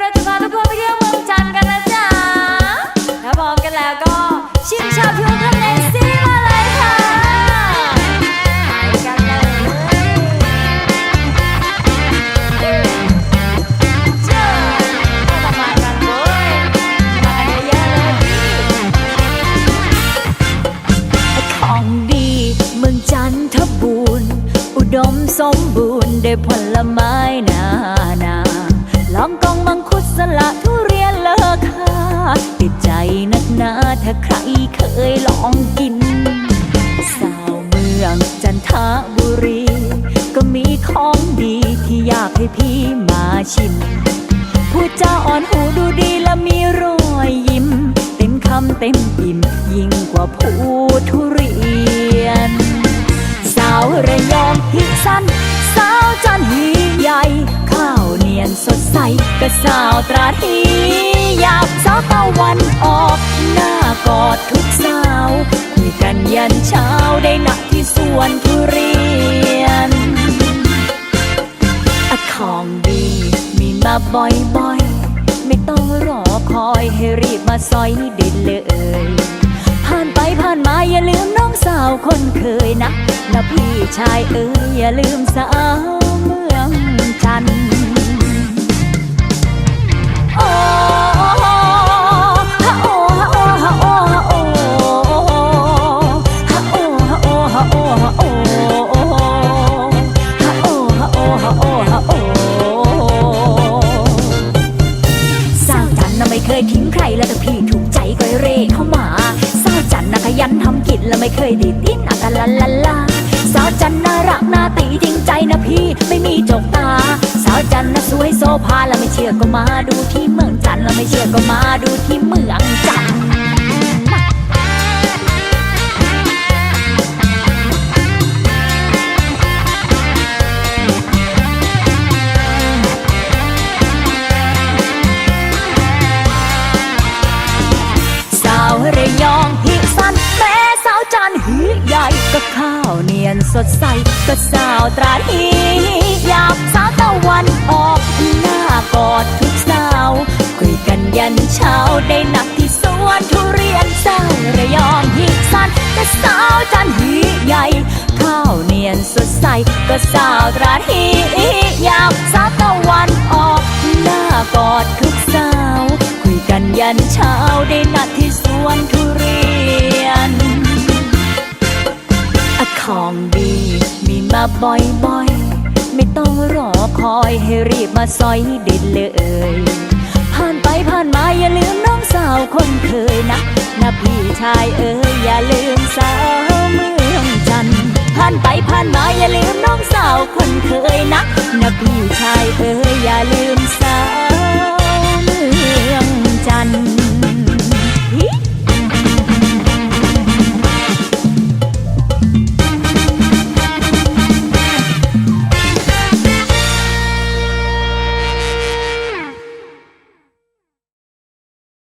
เราจะพาทุกคนไปเที่ยวเมืองจันทร์กันนะจ๊ะถ้าพร้อมกันแล้วก็ชิมชาพิวทะเลซีมาเลยค่ะไปกันเลยเจ้าก็มากันเว้ยมากันเยอะๆเลยของดีเมืองจันทบูรณ์อุดมสมบูรณ์ด้วยผลไม้นานา ลองกองมังคุดสละทุเรียนเลอค่าติดใจนักหนาถ้าใครเคยลองกิน สาวเมืองจันทบุรี ก็มีของดีที่อยากให้พี่มาชิมพูดจาอ่อนหูดูดีและมีรอยยิ้ม เต็มคำเต็มอิ่มยิ่งกว่าผู้ทุเรีย นียนสดใสก็สาวตราดีอยากสาวตะวันออกหน้ากอดทุกสาวคุยกันยันเช้าได้นักที่สวนทุเรียนอะของดีมีมาบ่อยๆ ไม่ต้องรอคอยให้รีบมาซอยได้เลยผ่านไปผ่านมาอย่าลืมน้องสาวคนเคยนะนะพี่ชายเอ้ยอย่าลืมสาวเมืองจัน ทิ้งใครแล้วแต่พี่ถูกใจก็เร่เข้ามาสาวจันนะขยันทำกินแล้วไม่เคยดีดดิ้นอะกะลาลาลาสาวจันน่ารักน่าตีจริงใจนะพี่ไม่มีจกตา สาวจันน่ะสวยโซภาแล้วไม่เชื่อก็มาดูที่เมืองจันแล้วไม่เชื่อก็มาดูที่เมืองจัน ก็ข้าวเนียนสดใส ก็สาวตราฮียากสาวตะวันออก หน้ากอดทุกสาว คุยกันยันเช้าได้นักที่สวนทุเรียนสาวระยองฮิสั้นก็สาวจันหือใหญ่ ข้าวเนียนสดใส ก็สาวตราฮียากสาวตะวันออก หน้ากอดทุกสาว คุยกันยันเช้าได้นัดที่สวนทุ ของดี มีมาบ่อยๆ ไม่ต้องรอคอยให้รีบมาซอยเด็ดเลย ผ่านไปผ่านมาอย่าลืมน้องสาวคนเคยนะนะพี่ชายเอ้ยอย่าลืมสาวเมืองจันทร์ผ่านไปผ่านมาอย่าลืมน้องสาวคนเคยนะนะพี่ชายเอ้ยอย่าลืมส